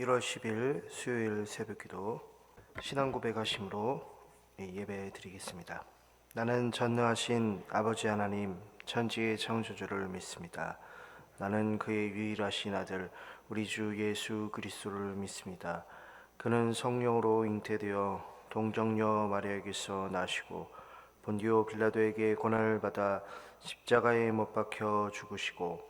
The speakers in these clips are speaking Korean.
1월 10일 수요일 새벽 기도 신앙 고백하심으로 예배 드리겠습니다. 나는 전능하신 아버지 하나님 천지의 창조주를 믿습니다. 나는 그의 유일하신 아들 우리 주 예수 그리스도를 믿습니다. 그는 성령으로 잉태되어 동정녀 마리아에게서 나시고 본디오 빌라도에게 고난을 받아 십자가에 못 박혀 죽으시고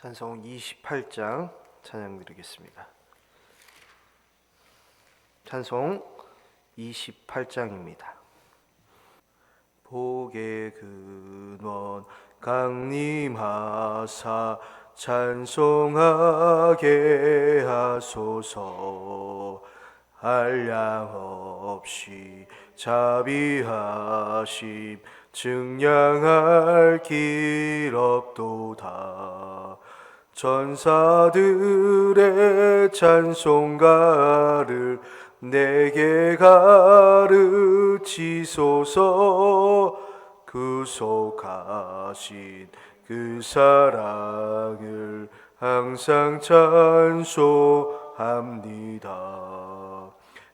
찬송 28장 찬양 드리겠습니다. 찬송 28장입니다. 복의 근원 강림하사 찬송하게 하소서 한량 없이 자비하심 증량할 길 없도다 전사들의 찬송가를 내게 가르치소서 구속하신 그 사랑을 항상 찬송합니다.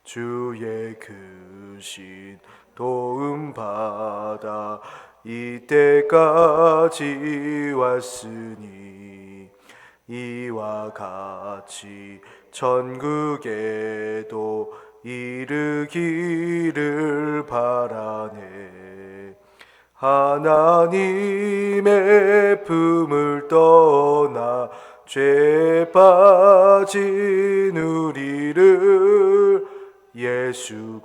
주의 크신 도움 받아 이때까지 왔으니 이와 같이 천국에도 이르기를 바라네. 하나님의 품을 떠나 죄 빠진 우리를 예수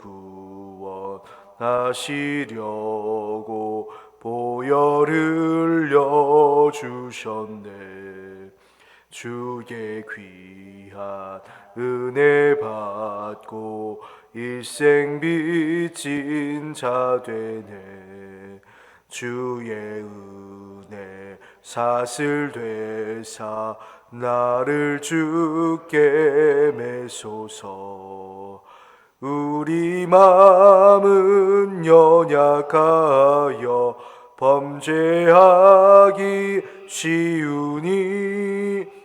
구원하시려고 보혈을 흘려 주셨네 주의 귀한 은혜 받고 일생 빚진 자 되네. 주의 은혜 사슬 되사 나를 주께 매소서. 우리 마음은 연약하여 범죄하기 쉬우니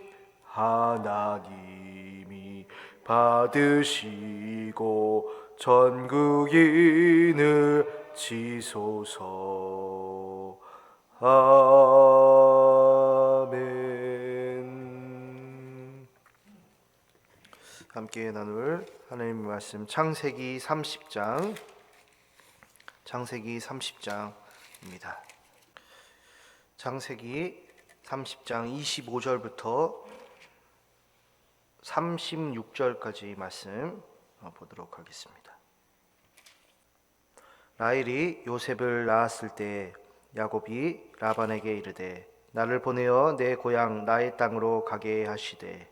하나님이 받으시고 전국인을 지소서. 아멘. 함께 나눌 하나님의 말씀 창세기 30장. 창세기 30장입니다. 창세기 30장 25절부터 36절까지 말씀 보도록 하겠습니다. 라헬이 요셉을 낳았을 때 야곱이 라반에게 이르되 나를 보내어 내 고향 나의 땅으로 가게 하시되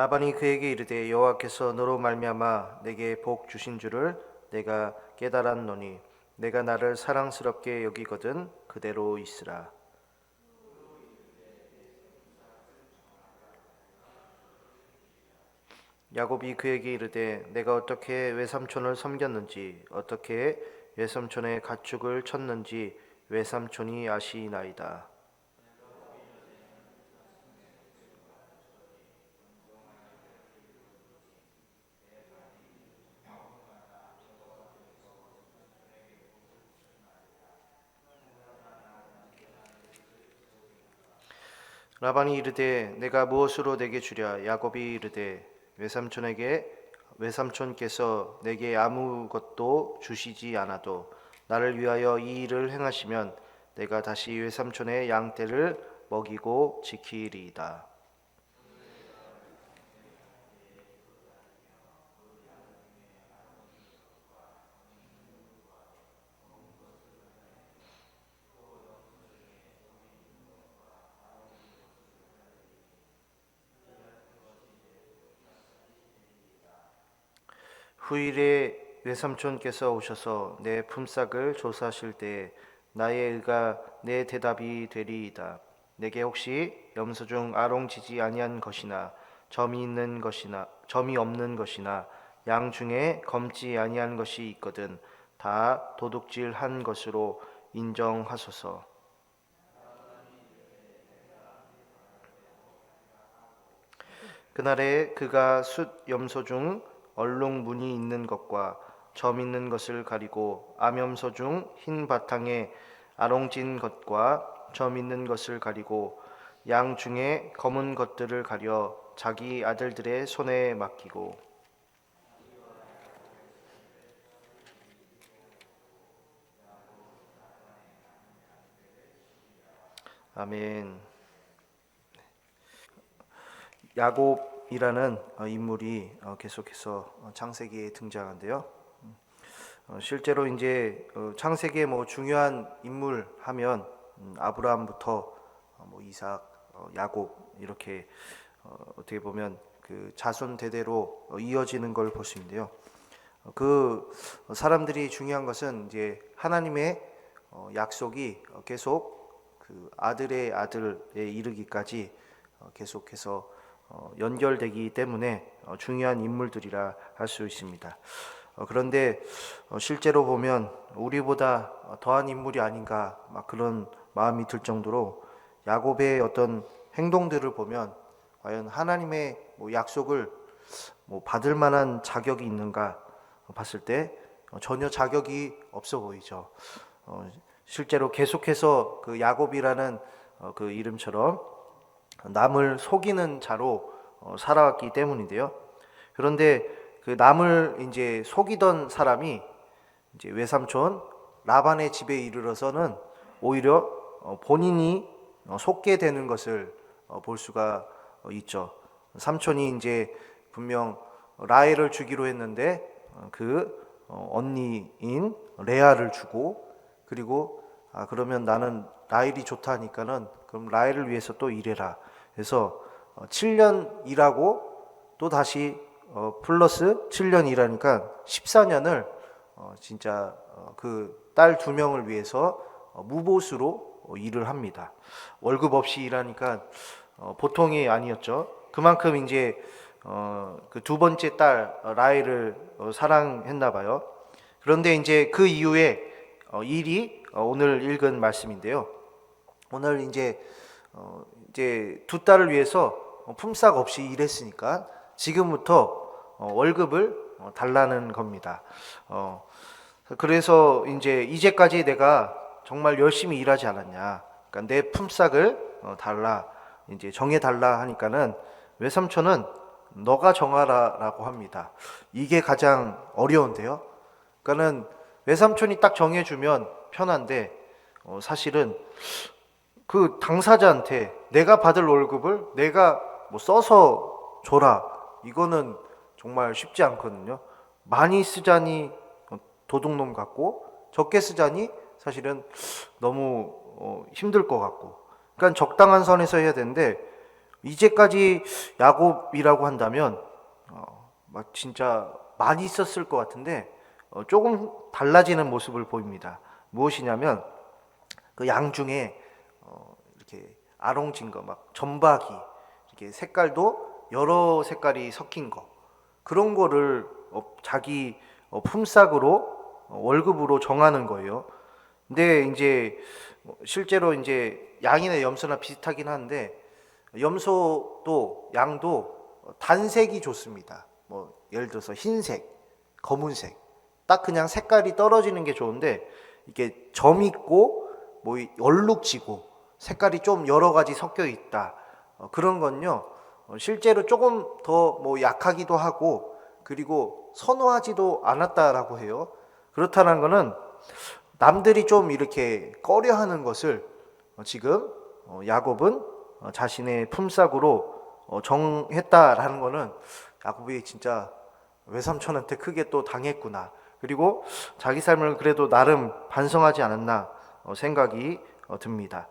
라반이 그에게 이르되 여호와께서 너로 말미암아 내게 복 주신 줄을 내가 깨달았노니 내가 나를 사랑스럽게 여기거든 그대로 있으라. 야곱이 그에게 이르되 내가 어떻게 외삼촌을 섬겼는지 어떻게 외삼촌의 가축을 쳤는지 외삼촌이 아시나이다. 라반이 이르되 내가 무엇으로 내게 주랴 야곱이 이르되 외삼촌에게 외삼촌께서 내게 아무것도 주시지 않아도 나를 위하여 이 일을 행하시면 내가 다시 외삼촌의 양떼를 먹이고 지키리이다. 후일에 외삼촌께서 오셔서 내 품삯을 조사하실 때에 나의 의가 내 대답이 되리이다. 내게 혹시 염소 중 아롱지지 아니한 것이나 점이 있는 것이나 점이 없는 것이나 양 중에 검지 아니한 것이 있거든 다 도둑질한 것으로 인정하소서. 그날에 그가 숫 염소 중 얼룩 무늬 있는 것과 점 있는 것을 가리고 암염소 중 흰 바탕에 아롱진 것과 점 있는 것을 가리고 양 중에 검은 것들을 가려 자기 아들들의 손에 맡기고 아멘. 야곱 이라는 어, 인물이 어, 계속해서 어, 창세기에 등장한데요. 실제로 이제 어, 창세기에 뭐 중요한 인물 하면 음, 아브라함부터 어, 뭐 이삭, 어, 야곱 이렇게 어, 어떻게 보면 그 자손 대대로 어, 이어지는 걸 볼 수 있는데요. 어, 그 사람들이 중요한 것은 이제 하나님의 어, 약속이 어, 계속 그 아들의 아들에 이르기까지 어, 계속해서 어, 연결되기 때문에 어, 중요한 인물들이라 할 수 있습니다. 어, 그런데 어, 실제로 보면 우리보다 어, 더한 인물이 아닌가 막 그런 마음이 들 정도로 야곱의 어떤 행동들을 보면 과연 하나님의 뭐 약속을 뭐 받을 만한 자격이 있는가 봤을 때 어, 전혀 자격이 없어 보이죠. 어, 실제로 계속해서 그 야곱이라는 어, 그 이름처럼 남을 속이는 자로 어, 살아왔기 때문인데요. 그런데 그 남을 이제 속이던 사람이 이제 외삼촌 라반의 집에 이르러서는 오히려 어, 본인이 어, 속게 되는 것을 어, 볼 수가 어, 있죠. 삼촌이 이제 분명 라헬을 주기로 했는데 어, 그 어, 언니인 레아를 주고 그리고 아 그러면 나는 라헬이 좋다니까는 그럼 라헬을 위해서 또 일해라. 그래서 어, 7년 일하고 또 다시 어, 플러스 7년 일하니까 14년을 어, 진짜 그 딸 두 명을 위해서 어, 무보수로 어, 일을 합니다. 월급 없이 일하니까 어, 보통이 아니었죠. 그만큼 이제 어, 그두 번째 딸 어, 어, 사랑했나 봐요. 그런데 이제 그 이후에 어, 일이 어, 오늘 읽은 말씀인데요. 오늘 이제 어, 이제 두 딸을 위해서 어, 품삯 없이 일했으니까 지금부터 어, 월급을 어, 달라는 겁니다. 어, 그래서 이제 이제까지 내가 정말 열심히 일하지 않았냐. 그러니까 내 품삯을 어, 달라. 이제 정해 달라 하니까는 외삼촌은 너가 정하라라고 합니다. 이게 가장 어려운데요. 그러니까는 외삼촌이 딱 정해주면 편한데 어, 사실은 그 당사자한테 내가 받을 월급을 내가 뭐 써서 줘라 이거는 정말 쉽지 않거든요. 많이 쓰자니 어, 도둑놈 같고 적게 쓰자니 사실은 너무 어, 힘들 것 같고 그러니까 적당한 선에서 해야 되는데 이제까지 야곱이라고 한다면 어, 막 진짜 많이 썼을 것 같은데 어, 조금 달라지는 모습을 보입니다. 무엇이냐면 그 양 중에 아롱진 거 막 점박이 이렇게 색깔도 여러 색깔이 섞인 거 그런 거를 어, 자기 어, 품삯으로 어, 월급으로 정하는 거예요. 근데 이제 뭐 실제로 이제 양이나 염소나 비슷하긴 한데 염소도 양도 단색이 좋습니다. 뭐 예를 들어서 흰색, 검은색 딱 그냥 색깔이 떨어지는 게 좋은데 이게 점 있고 뭐 얼룩지고 색깔이 좀 여러 가지 섞여 있다 어, 그런 건요 어, 실제로 조금 더 뭐 약하기도 하고 그리고 선호하지도 않았다라고 해요 그렇다는 거는 남들이 좀 이렇게 꺼려하는 것을 어, 지금 어, 야곱은 어, 자신의 품삯으로 어, 정했다라는 거는 야곱이 진짜 외삼촌한테 크게 또 당했구나. 그리고 자기 삶을 그래도 나름 반성하지 않았나 어, 생각이 어, 듭니다.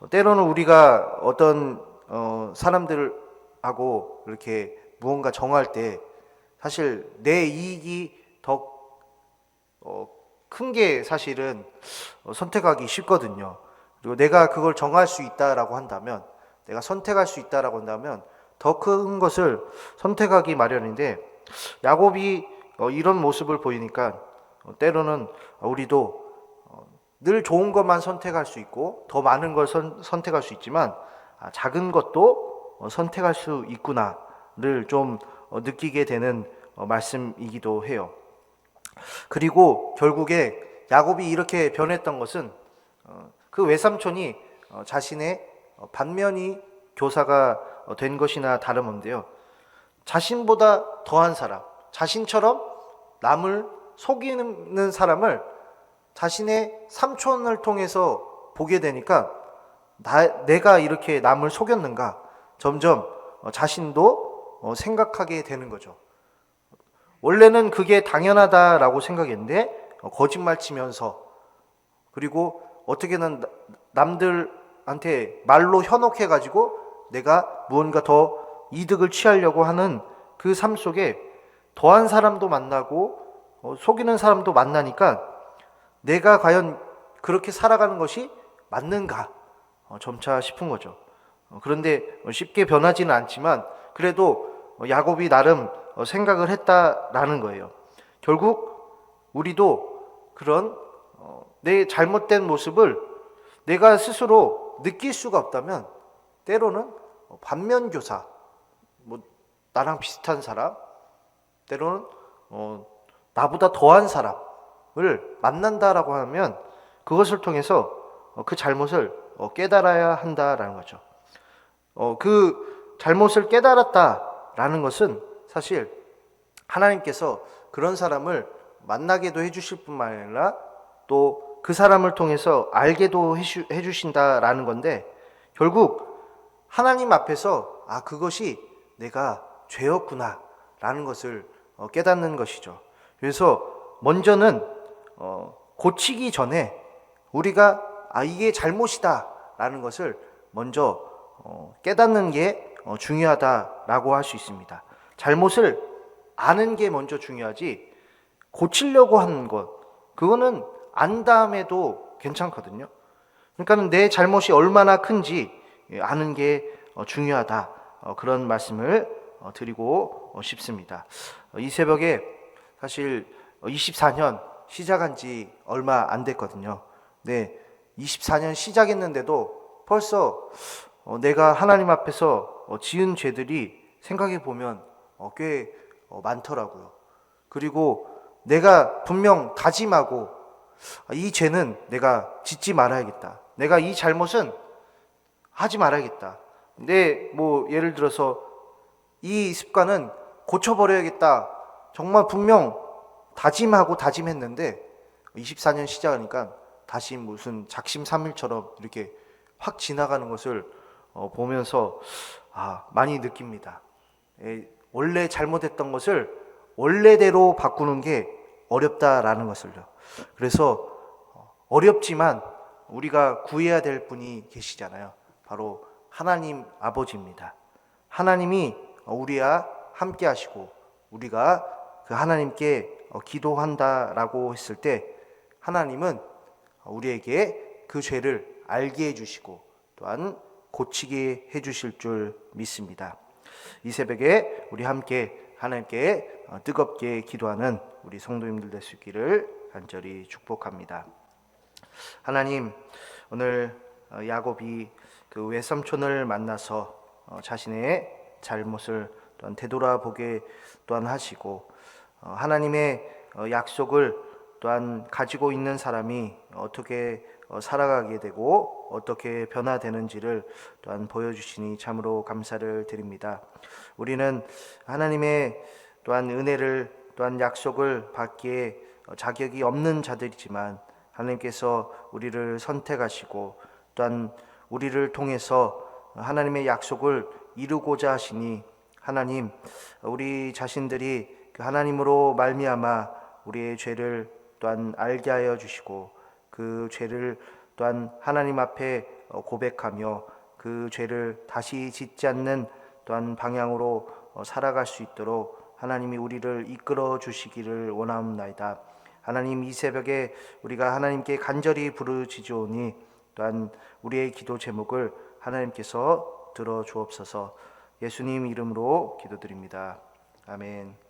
어, 때로는 우리가 어떤 어, 사람들하고 이렇게 무언가 정할 때 사실 내 이익이 더 어, 큰게 사실은 어, 선택하기 쉽거든요. 그리고 내가 그걸 정할 수 있다라고 한다면, 내가 선택할 수 있다라고 한다면 더 큰 것을 선택하기 마련인데 야곱이 어, 이런 모습을 보이니까 어, 때로는 우리도 어, 늘 좋은 것만 선택할 수 있고 더 많은 걸 선, 선택할 수 있지만 아, 작은 것도 어, 선택할 수 있구나를 좀 어, 느끼게 되는 어, 말씀이기도 해요. 그리고 결국에 야곱이 이렇게 변했던 것은 어, 그 외삼촌이 어, 자신의 어, 반면이 교사가 어, 된 것이나 다름없는데요. 자신보다 더한 사람, 자신처럼 남을 속이는 사람을 자신의 삼촌을 통해서 보게 되니까 나, 내가 이렇게 남을 속였는가 점점 어, 자신도 어, 생각하게 되는 거죠. 원래는 그게 당연하다라고 생각했는데 어, 거짓말 치면서 그리고 어떻게는 나- 남들한테 말로 현혹해 가지고 내가 무언가 더 이득을 취하려고 하는 그 삶 속에 더한 사람도 만나고 어, 속이는 사람도 만나니까 내가 과연 그렇게 살아가는 것이 맞는가 어, 점차 싶은 거죠. 어, 그런데 쉽게 변하지는 않지만 그래도 어, 야곱이 나름 어, 생각을 했다라는 거예요. 결국 우리도 그런 어, 내 잘못된 모습을 내가 스스로 느낄 수가 없다면 때로는 어, 반면 교사, 뭐 나랑 비슷한 사람, 때로는 어, 나보다 더한 사람 을 만난다라고 하면 그것을 통해서 어, 그 잘못을 어, 깨달아야 한다라는 거죠. 어, 그 잘못을 깨달았다라는 것은 사실 하나님께서 그런 사람을 만나게도 해주실 뿐만 아니라 또 그 사람을 통해서 알게도 해주, 해주신다라는 건데 결국 하나님 앞에서 아 그것이 내가 죄였구나라는 것을 어, 깨닫는 것이죠. 그래서 먼저는 어, 고치기 전에 우리가 아 이게 잘못이다라는 것을 먼저 어, 깨닫는 게 어, 중요하다라고 할 수 있습니다. 잘못을 아는 게 먼저 중요하지 고치려고 하는 것 그거는 안 다음에도 괜찮거든요. 그러니까 내 잘못이 얼마나 큰지 예, 아는 게 어, 중요하다 어, 그런 말씀을 어, 드리고 어, 싶습니다. 어, 이 새벽에 사실 24년 시작한 지 얼마 안 됐거든요. 네, 24년 시작했는데도 벌써 어, 내가 하나님 앞에서 어, 지은 죄들이 생각해 보면 어, 꽤 어, 많더라고요. 그리고 내가 분명 다짐하고 아, 이 죄는 내가 짓지 말아야겠다. 내가 이 잘못은 하지 말아야겠다. 근데 뭐 예를 들어서 이 습관은 고쳐버려야겠다. 정말 분명 다짐하고 다짐했는데 24년 시작하니까 다시 무슨 작심삼일처럼 이렇게 확 지나가는 것을 어, 보면서 아, 많이 느낍니다. 에, 원래 잘못했던 것을 원래대로 바꾸는 게 어렵다라는 것을요. 그래서 어, 어렵지만 우리가 구해야 될 분이 계시잖아요. 바로 하나님 아버지입니다. 하나님이 우리와 함께 하시고 우리가 그 하나님께 어, 기도한다라고 했을 때 하나님은 우리에게 그 죄를 알게 해주시고 또한 고치게 해주실 줄 믿습니다. 이 새벽에 우리 함께 하나님께 어, 뜨겁게 기도하는 우리 성도님들 될 수 있기를 간절히 축복합니다. 하나님 오늘 어, 야곱이 그 외삼촌을 만나서 어, 자신의 잘못을 또한 되돌아보게 또한 하시고 어, 하나님의 어, 약속을 또한 가지고 있는 사람이 어떻게 어, 살아가게 되고 어떻게 변화되는지를 또한 보여주시니 참으로 감사를 드립니다. 우리는 하나님의 또한 은혜를 또한 약속을 받기에 어, 자격이 없는 자들이지만 하나님께서 우리를 선택하시고 또한 우리를 통해서 하나님의 약속을 이루고자 하시니 하나님 우리 자신들이 그 하나님으로 말미암아 우리의 죄를 또한 알게 하여 주시고 그 죄를 또한 하나님 앞에 어, 고백하며 그 죄를 다시 짓지 않는 또한 방향으로 어, 살아갈 수 있도록 하나님이 우리를 이끌어 주시기를 원하옵나이다. 하나님 이 새벽에 우리가 하나님께 간절히 부르짖으오니 또한 우리의 기도 제목을 하나님께서 들어 주옵소서. 예수님 이름으로 기도드립니다. 아멘.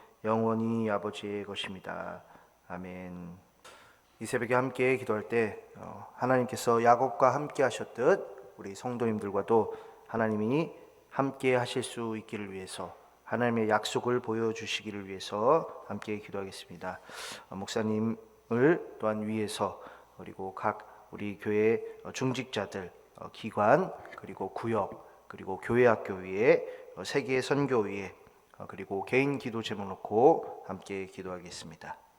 영원히 아버지의 것입니다. 아멘. 이 새벽에 함께 기도할 때 어, 하나님께서 야곱과 함께 하셨듯 우리 성도님들과도 하나님이 함께 하실 수 있기를 위해서 하나님의 약속을 보여주시기를 위해서 함께 기도하겠습니다. 어, 목사님을 또한 위해서 그리고 각 우리 교회 어, 중직자들, 어, 기관 그리고 구역 그리고 교회 학교 위에 어, 세계 선교 위에 어, 그리고 개인 기도 제목 놓고 함께 기도하겠습니다.